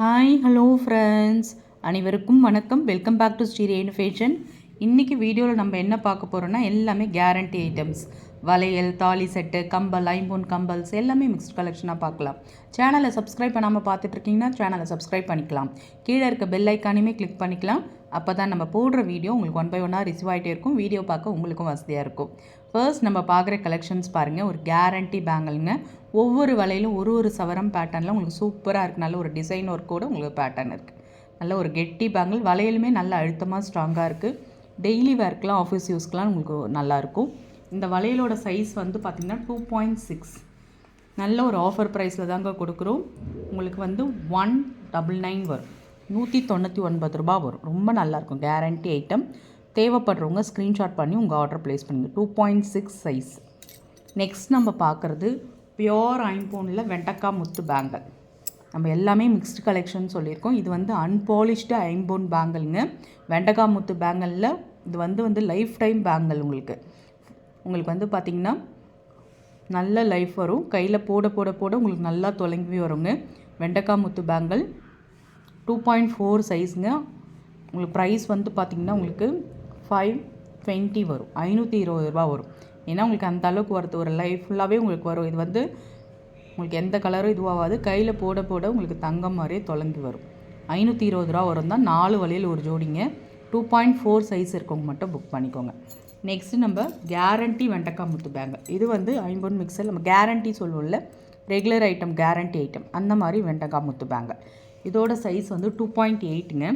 Hi hello friends அனைவருக்கும் வணக்கம். Welcome back to Sri Renu fashion இன்றைக்கி வீடியோவில் நம்ம என்ன பார்க்க போகிறோன்னா எல்லாமே கேரண்டி ஐட்டம்ஸ் வளையல் தாலி செட்டு கம்பல் ஐம்பொன் கம்பல்ஸ் எல்லாமே மிக்ஸ்ட் கலெக்ஷனாக பார்க்கலாம். சேனலை சப்ஸ்கிரைப் பண்ணாமல் பார்த்துட்ருக்கீங்கன்னா சேனலை சப்ஸ்கிரைப் பண்ணிக்கலாம். கீழே இருக்க பெல் ஐக்கானையுமே கிளிக் பண்ணிக்கலாம். அப்போ தான் நம்ம போடுற வீடியோ உங்களுக்கு ஒன் பை ஒன்னாக ரிசீவ் ஆகிட்டே இருக்கும். வீடியோ பார்க்க உங்களுக்கும் வசதியாக இருக்கும். ஃபர்ஸ்ட் நம்ம பார்க்குற கலெக்ஷன்ஸ் பாருங்கள் ஒரு கேரண்டி பேங்கிள்ங்க ஒவ்வொரு வலையிலும் ஒரு ஒரு சவரம் பேட்டர்னில் உங்களுக்கு சூப்பராக இருக்குது நல்ல ஒரு டிசைன் ஒர்க் கூட உங்களுக்கு பேட்டர்ன் இருக்குது நல்ல ஒரு கெட்டி பேங்கிள் வளையலுமே நல்ல அழுத்தமாக ஸ்ட்ராங்காக இருக்குது டெய்லி வேர்க்கெலாம் ஆஃபீஸ் யூஸ்க்கெலாம் உங்களுக்கு நல்லாயிருக்கும் இந்த வளையலோட சைஸ் வந்து பார்த்திங்கன்னா டூ பாயிண்ட் சிக்ஸ் நல்ல ஒரு ஆஃபர் ப்ரைஸில் தாங்க கொடுக்குறோம். உங்களுக்கு வந்து ஒன் டபுள் நைன் வரும். நூற்றி தொண்ணூற்றி ஒன்பது ரூபா வரும். ரொம்ப நல்லாயிருக்கும் கேரண்டி ஐட்டம் தேவைப்படுறவங்க ஸ்க்ரீன்ஷாட் பண்ணி உங்கள் ஆர்டர் ப்ளேஸ் பண்ணுங்கள் two point six size next நம்ம பார்க்குறது பியோர் ஐம்போனில் வெண்டக்காய் முத்து பேங்கல் நம்ம எல்லாமே மிக்ஸ்டு கலெக்ஷன் சொல்லியிருக்கோம். இது வந்து அன்பாலிஷ்டு ஐம்போன் பேங்கல்ங்க வெண்டக்காய் முத்து பேங்கலில் இது வந்து வந்து லைஃப் டைம் பேங்கல் உங்களுக்கு. உங்களுக்கு வந்து பார்த்திங்கன்னா நல்ல லைஃப் வரும். கையில் போட போட போட உங்களுக்கு நல்லா தொலைங்கி வருங்க. வெண்டக்காய் முத்து பேங்கல் டூ பாயிண்ட் ஃபோர் சைஸுங்க உங்களுக்கு ப்ரைஸ் வந்து பார்த்திங்கன்னா உங்களுக்கு ஃபைவ் டுவெண்ட்டி வரும். ஐநூற்றி இருபது ரூபா வரும். ஏன்னா உங்களுக்கு அந்த அளவுக்கு வரது ஒரு லைஃப் ஃபுல்லாகவே உங்களுக்கு வரும். இது வந்து உங்களுக்கு எந்த கலரும் இதுவாகாது. கையில் போட போட உங்களுக்கு தங்கம் மாதிரியே தொலைங்கி வரும். ஐநூற்றி இருபது ரூபா வரும் தான். நாலு வழியில் ஒரு ஜோடிங்க. டூ பாயிண்ட் ஃபோர் சைஸ் இருக்கவங்க மட்டும் புக் பண்ணிக்கோங்க. நெக்ஸ்ட்டு நம்ம கேரண்டி வெண்டக்காய் முத்து பேங்கல் இது வந்து ஐம்பொன் மிக்சர் நம்ம கேரண்டி சொல்லுவோம்ல ரெகுலர் ஐட்டம் கேரண்டி ஐட்டம் அந்த மாதிரி வெண்டக்காய் முத்து பேங்கல் இதோட சைஸ் வந்து டூ பாயிண்ட் எயிட்டுங்க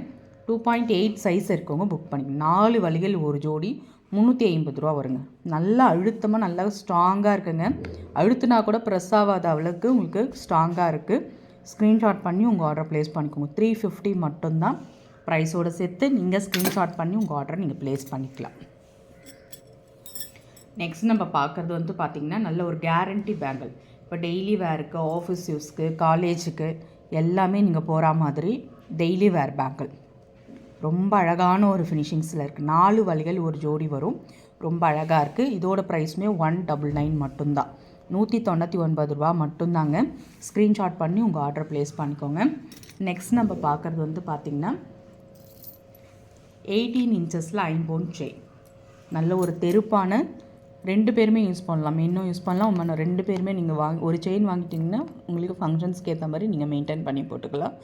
டூ பாயிண்ட் எயிட் சைஸ் இருக்கவங்க புக் பண்ணிக்கோங்க. நாலு வழிகள் ஒரு ஜோடி. முந்நூற்றி ஐம்பது ரூபா வருங்க. நல்லா அழுத்தமாக நல்லா ஸ்ட்ராங்காக இருக்குங்க. அழுத்துனா கூட ப்ரெஸ் ஆகாத அளவுக்கு உங்களுக்கு ஸ்ட்ராங்காக இருக்குது ஸ்க்ரீன்ஷாட் பண்ணி உங்கள் ஆர்டர் ப்ளேஸ் பண்ணிக்கோங்க. த்ரீ ஃபிஃப்டி மட்டும்தான் ப்ரைஸோடு சேர்த்து நீங்கள் ஸ்க்ரீன்ஷாட் பண்ணி உங்கள் ஆர்டரை நீங்கள் ப்ளேஸ் பண்ணிக்கலாம். நெக்ஸ்ட் நம்ம பார்க்குறது வந்து பார்த்திங்கன்னா நல்ல ஒரு கேரண்டி பேங்கிள் இப்போ டெய்லி வேருக்கு ஆஃபீஸ் யூஸ்க்கு காலேஜுக்கு எல்லாமே நீங்கள் போகிற மாதிரி டெய்லி வேர் பேங்கிள் ரொம்ப அழகான ஒரு ஃபினிஷிங்ஸில் இருக்குது நாலு வழிகள் ஒரு ஜோடி வரும். ரொம்ப அழகாக இருக்குது இதோட ப்ரைஸுமே ஒன் டபுள் நைன் மட்டும்தான். நூற்றி தொண்ணூற்றி ஒன்பது ரூபா மட்டும்தாங்க. ஸ்க்ரீன்ஷாட் பண்ணி உங்கள் ஆர்டர் ப்ளேஸ் பண்ணிக்கோங்க. நெக்ஸ்ட் நம்ம பார்க்குறது வந்து பார்த்திங்கன்னா எயிட்டீன் இன்ச்சஸில் ஐம்போன் செயின் நல்ல ஒரு தெருப்பான ரெண்டு பேருமே யூஸ் பண்ணலாம். இன்னும் யூஸ் பண்ணலாம். இன்னும் ரெண்டு பேருமே நீங்கள் வாங்கி ஒரு செயின் வாங்கிட்டிங்கன்னா உங்களுக்கு ஃபங்க்ஷன்ஸ்க்கு ஏற்ற மாதிரி நீங்கள் மெயின்டைன் பண்ணி போட்டுக்கலாம்.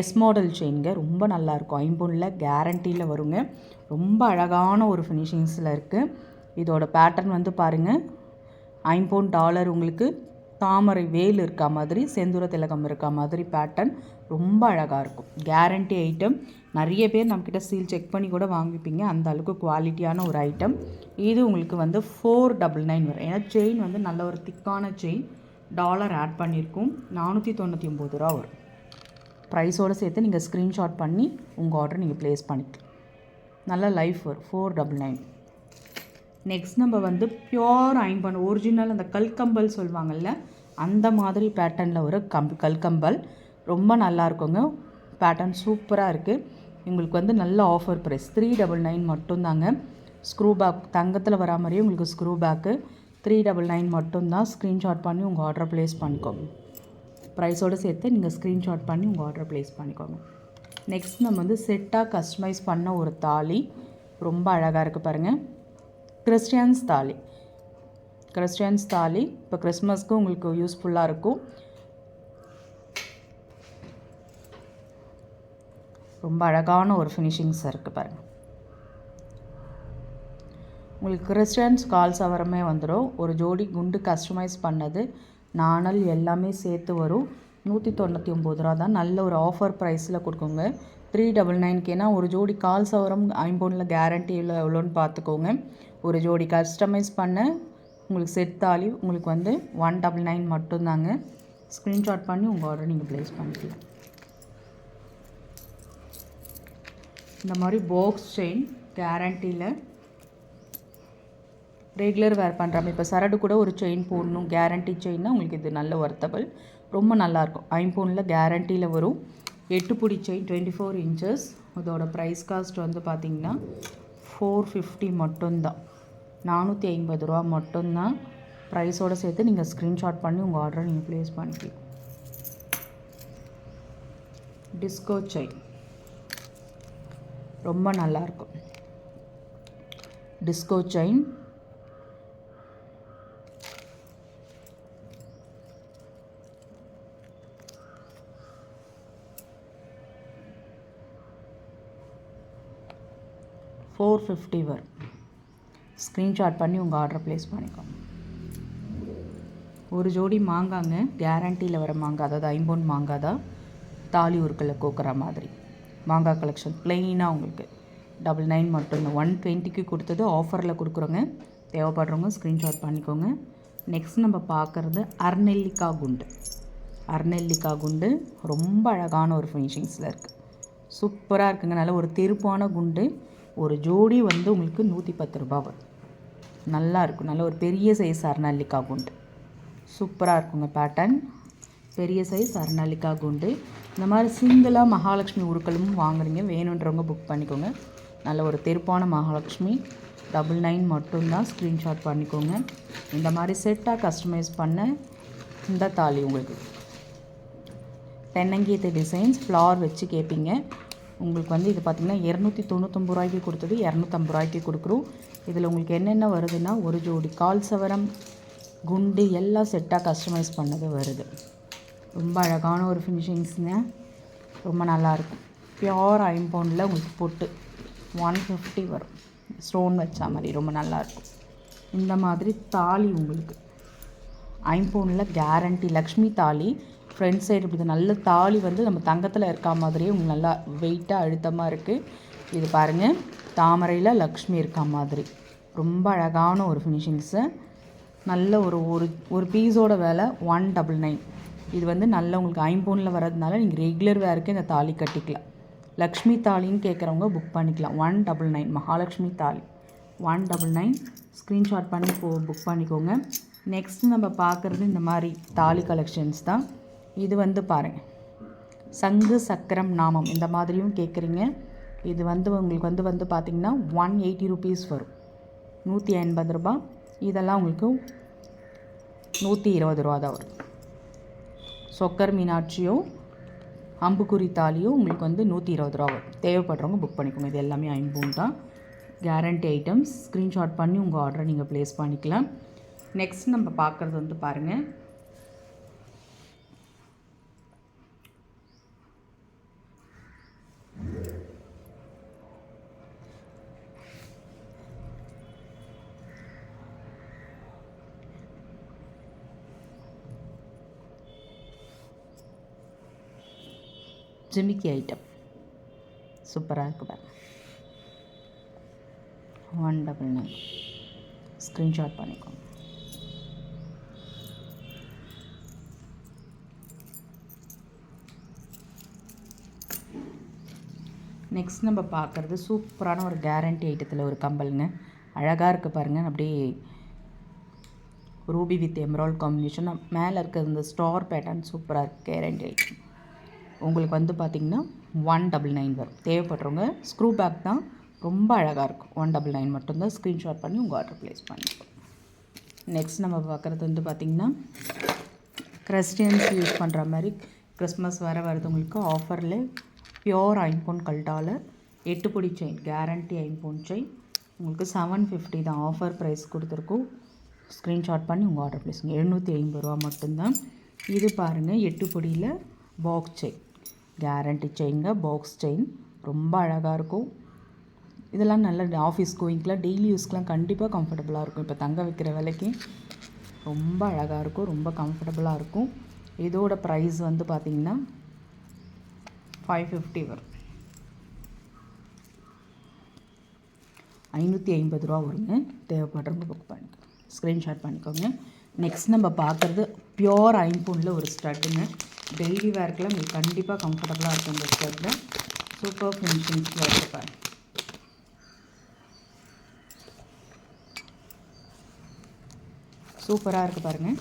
எஸ் மாடல் செயின்ங்க ரொம்ப நல்லாயிருக்கும் ஐம்பொனில் கேரண்டியில் வருங்க. ரொம்ப அழகான ஒரு ஃபினிஷிங்ஸில் இருக்குது இதோட பேட்டர்ன் வந்து பாருங்கள் ஐம்பொன் டாலர் உங்களுக்கு தாமரை வேல் இருக்கா மாதிரி செந்தூர திலகம் இருக்கா மாதிரி பேட்டர்ன் ரொம்ப அழகாக இருக்கும். கேரண்டி ஐட்டம் நிறைய பேர் நம்மக்கிட்ட சீல் செக் பண்ணி கூட வாங்கிப்பீங்க. அந்த அளவுக்கு குவாலிட்டியான ஒரு ஐட்டம் இது உங்களுக்கு வந்து ஃபோர் டபுள் நைன் வரும். ஏன்னா செயின் வந்து நல்ல ஒரு திக்கான செயின் டாலர் ஆட் பண்ணியிருக்கும் நானூற்றி தொண்ணூற்றி ஒம்பது ரூபா வரும். ப்ரைஸோடு சேர்த்து நீங்கள் ஸ்க்ரீன்ஷாட் பண்ணி உங்கள் ஆர்டர் நீங்கள் ப்ளேஸ் பண்ணிக்கலாம். நல்ல லைஃப் வரும். ஃபோர் டபுள் நைன் நெக்ஸ்ட் நம்ம வந்து பியோர் ஐம்பன் ஒரிஜினல் அந்த கல்கம்பல் சொல்லுவாங்கள்ல அந்த மாதிரி பேட்டர்னில் ஒரு கம் கல்கம்பல். ரொம்ப நல்லா இருக்குங்க பேட்டர்ன் சூப்பராக இருக்குது உங்களுக்கு வந்து நல்ல offer price three double nine மட்டும்தாங்க. ஸ்க்ரூ பேக் தங்கத்தில் வரா மாதிரியே உங்களுக்கு screw back three double nine மட்டும்தான் ஸ்க்ரீன்ஷாட் பண்ணி உங்கள் ஆர்டர் ப்ளேஸ் பண்ணிக்கோங்க. ப்ரைஸோடு சேர்த்து நீங்கள் ஸ்க்ரீன்ஷாட் பண்ணி உங்கள் ஆர்டர் ப்ளேஸ் பண்ணிக்கோங்க. நெக்ஸ்ட் நம்ம வந்து செட்டாக கஸ்டமைஸ் பண்ண ஒரு தாலி. ரொம்ப அழகாக இருக்குது பாருங்கள் கிறிஸ்டியன்ஸ் தாலி. கிறிஸ்டியன்ஸ் தாலி இப்போ கிறிஸ்மஸ்க்கு உங்களுக்கு யூஸ்ஃபுல்லாக இருக்கும். ரொம்ப அழகான ஒரு ஃபினிஷிங்ஸ் இருக்குது பாருங்கள் உங்களுக்கு கிறிஸ்டியன்ஸ் கால் சவரமே வந்துடும் ஒரு ஜோடி குண்டு கஸ்டமைஸ் பண்ணது நாணல் எல்லாமே சேர்த்து வரும். நூற்றி தொண்ணூற்றி ஒம்பது ரூபா தான். நல்ல ஒரு ஆஃபர் ப்ரைஸில் கொடுக்குங்க. த்ரீ டபுள் நைன்க்கேனா ஒரு ஜோடி கால் சவரம் ஐம்பொனில் கேரண்டியில் எவ்வளோன்னு பார்த்துக்கோங்க. ஒரு ஜோடி கஸ்டமைஸ் பண்ண உங்களுக்கு செட் தாலி உங்களுக்கு வந்து ஒன் டபுள் நைன் மட்டும்தாங்க. ஸ்க்ரீன்ஷாட் பண்ணி உங்கள் ஆர்டர் நீங்கள் ப்ளேஸ் பண்ணிக்கலாம். இந்த மாதிரி போக்ஸ் செயின் கேரண்டியில் ரெகுலர் வேர் பண்ணுறாமல் இப்போ சரடு கூட ஒரு செயின் போடணும். கேரண்டி செயின்னா உங்களுக்கு இது நல்ல ஒர்த்தபிள் ரொம்ப நல்லாயிருக்கும் ஐம்பூனில் கேரண்டியில் வரும். எட்டு பிடி செயின் டுவெண்ட்டி ஃபோர் இன்ச்சஸ் இதோட ப்ரைஸ் காஸ்ட் வந்து பார்த்திங்கன்னா ஃபோர் ஃபிஃப்டி மட்டும்தான். நானூற்றி ஐம்பது ரூபா மட்டும்தான். ப்ரைஸோடு சேர்த்து நீங்கள் ஸ்க்ரீன்ஷாட் பண்ணி உங்கள் ஆர்டரை நீங்கள் ப்ளேஸ் பண்ணிக்கலாம். டிஸ்கோ செயின் ரொம்ப நல்லாயிருக்கும். டிஸ்கோ செயின் ஃபோர் ஃபிஃப்டி வரும். ஸ்க்ரீன்ஷாட் பண்ணி உங்கள் ஆர்டர் ப்ளேஸ் பண்ணிக்கோங்க. ஒரு ஜோடி மாங்காங்க. கேரண்டியில் வர மாங்காய் அதாவது ஐம்பொன் மாங்காய் தான் தாலி உருக்களை கோக்குற மாதிரி. மாங்காய் கலெக்ஷன் ப்ளெயினாக உங்களுக்கு. டபுள் நைன் மட்டும்தான் ஒன் டுவெண்ட்டிக்கு கொடுத்தது ஆஃபரில் கொடுக்குறோங்க. தேவைப்படுறவங்க ஸ்க்ரீன்ஷாட் பண்ணிக்கோங்க. நெக்ஸ்ட் நம்ம பார்க்குறது அர்நெல்லிக்காய் குண்டு. அர்நெல்லிக்காய் குண்டு ரொம்ப அழகான ஒரு ஃபினிஷிங்ஸில் இருக்குது சூப்பராக இருக்குங்க. நல்ல ஒரு தெருப்பான குண்டு. ஒரு ஜோடி வந்து உங்களுக்கு நூற்றி பத்து ரூபா வரும். நல்லா இருக்கும். நல்ல ஒரு பெரிய சைஸ் அர்நெல்லிக்காய் குண்டு. சூப்பராக இருக்குங்க பேட்டர்ன் பெரிய சைஸ் அர்நெல்லிக்காய் குண்டு. இந்த மாதிரி சிங்கிளாக மகாலட்சுமி உருக்களும் வாங்குறீங்க. வேணுன்றவங்க புக் பண்ணிக்கோங்க. நல்ல ஒரு தெருப்பான மகாலட்சுமி. டபுள் நைன் மட்டும்தான் ஸ்க்ரீன்ஷாட் பண்ணிக்கோங்க. இந்த மாதிரி செட்டாக கஸ்டமைஸ் பண்ண இந்த தாலி உங்களுக்கு. தென்னங்கீத்து டிசைன்ஸ் ஃப்ளார் வச்சு கேட்பீங்க உங்களுக்கு வந்து இது பார்த்திங்கன்னா இரநூத்தி தொண்ணூத்தொம்பது ரூபாய்க்கு கொடுத்தது இரநூத்தம்பது ரூபாய்க்கு கொடுக்குறோம். இதில் உங்களுக்கு என்னென்ன வருதுன்னா ஒரு ஜோடி கால் சவரம் குண்டு எல்லாம் செட்டாக கஸ்டமைஸ் பண்ணது வருது. ரொம்ப அழகான ஒரு ஃபினிஷிங்ஸுங்க ரொம்ப நல்லாயிருக்கும். பியோர் ஐம்பவுண்டில் உங்களுக்கு பொட்டு ஒன் ஃபிஃப்டி வரும். ஸ்டோன் வச்சா மாதிரி ரொம்ப நல்லாயிருக்கும். இந்த மாதிரி தாலி உங்களுக்கு. ஐம்பவுனில் கேரண்டி லக்ஷ்மி தாலி. ஃப்ரண்ட் சைடு இப்படி நல்ல தாலி வந்து நம்ம தங்கத்தில் இருக்கா மாதிரியே உங்களுக்கு நல்லா வெயிட்டாக அழுத்தமாக இருக்குது இது பாருங்கள் தாமரையில் லக்ஷ்மி இருக்கா மாதிரி. ரொம்ப அழகான ஒரு ஃபினிஷிங்ஸு நல்ல ஒரு ஒரு ஒரு பீஸோட வேலை ஒன் டபுள் நைன் இது வந்து நல்ல உங்களுக்கு ஐம்போனில் வரதுனால நீங்கள் ரெகுலர் வேருக்கு இந்த தாலி கட்டிக்கலாம். லக்ஷ்மி தாலின்னு கேட்குறவங்க புக் பண்ணிக்கலாம். ஒன் டபுள் நைன் மகாலட்சுமி தாலி. ஒன் டபுள் நைன் ஸ்க்ரீன்ஷாட் பண்ணி போ புக் பண்ணிக்கோங்க. நெக்ஸ்ட் நம்ம பார்க்குறது இந்த மாதிரி தாலி கலெக்ஷன்ஸ் தான். இது வந்து பாருங்கள் சங்கு சக்கரம் நாமம் இந்த மாதிரியும் கேட்குறீங்க இது வந்து உங்களுக்கு வந்து வந்து பார்த்திங்கன்னா ஒன் எயிட்டி ருபீஸ் வரும். நூற்றி ஐம்பது ரூபா இதெல்லாம் உங்களுக்கு நூற்றி இருபது ரூபா தான் வரும். சொக்கர் மீனாட்சியோ அம்புக்குறி தாலியும் உங்களுக்கு வந்து நூற்றி இருபது ரூபா தேவைப்படுறவங்க புக் பண்ணிக்கோங்க. இது எல்லாமே ஐம்பூன் தான். கேரண்டி ஐட்டம்ஸ் ஸ்க்ரீன்ஷாட் பண்ணி உங்கள் ஆர்டரை நீங்கள் ப்ளேஸ் பண்ணிக்கலாம். நெக்ஸ்ட் நம்ம பார்க்குறது வந்து பாருங்கள் ஜிமிக்கி ஐட்டம் சூப்பராக இருக்குது பாருங்க ஒன் டபுள் நைன் ஸ்க்ரீன்ஷாட் பண்ணிக்கோங்க நெக்ஸ்ட் நம்ம பார்க்குறது சூப்பரான ஒரு கேரண்டி ஐட்டத்தில் ஒரு கம்பலுங்க. அழகாக இருக்குது பாருங்கள் அப்படியே ரூபி வித் எம்ரால் காம்பினேஷன் மேலே இருக்கிற இந்த ஸ்டார் பேட்டர்ன் சூப்பராக இருக்குது கேரண்டி ஐட்டம் உங்களுக்கு வந்து பார்த்திங்கன்னா ஒன் டபுள் நைன் வரும். தேவைப்படுறவங்க ஸ்க்ரூ பேக் தான் ரொம்ப அழகாக இருக்கும். ஒன் டபுள் நைன் மட்டும்தான் ஸ்க்ரீன்ஷாட் பண்ணி உங்கள் ஆர்டர் ப்ளேஸ் பண்ணிக்கோ நெக்ஸ்ட் நம்ம பார்க்குறது வந்து பார்த்திங்கன்னா கிறிஸ்டியன்ஸ் யூஸ் பண்ணுற மாதிரி கிறிஸ்மஸ் வர வரதுங்களுக்கு ஆஃபரில் பியோர் ஐம்பொன் கல்டால் எட்டு பொடி செயின் கேரண்டி ஐம்பொன் செயின் உங்களுக்கு செவன் ஃபிஃப்டி தான் ஆஃபர் ப்ரைஸ் கொடுத்துருக்கோம். ஸ்க்ரீன்ஷாட் பண்ணி உங்கள் ஆர்டர் ப்ளேஸுங்க எழுநூற்றி ஐம்பது ரூபா மட்டும்தான். இது பாருங்கள் எட்டு பொடியில் பாக்ஸ் செயின் கேரண்டி செயின்ங்க பாக்ஸ் செயின் ரொம்ப அழகாக இருக்கும். இதெல்லாம் நல்ல ஆஃபீஸ் கோயிங்க்கெலாம் டெய்லி யூஸ்க்கெலாம் கண்டிப்பாக கம்ஃபர்டபுளாக இருக்கும். இப்போ தங்க வைக்கிற விலைக்கு ரொம்ப அழகாக இருக்கும். ரொம்ப கம்ஃபர்டபுளாக இருக்கும். இதோட ப்ரைஸ் வந்து பார்த்திங்கன்னா ஃபைவ் ஃபிஃப்டி வரும். ஐநூற்றி ஐம்பது ரூபா வருங்க. தேவைப்படுறவங்க புக் பண்ணிக்கோங்க ஸ்க்ரீன்ஷாட் பண்ணிக்கோங்க. நெக்ஸ்ட் நம்ம பார்க்குறது பியோர் ஐம்பூனில் ஒரு ஸ்டட்டுங்க டெய்லி வேர்க்கில் உங்களுக்கு கண்டிப்பாக கம்ஃபர்டபுளாக இருக்கும் இந்த ஸ்டட்டில் சூப்பர் ஃபினிஷிங்ஸில் இருப்பேன் சூப்பராக இருக்குது பாருங்கள்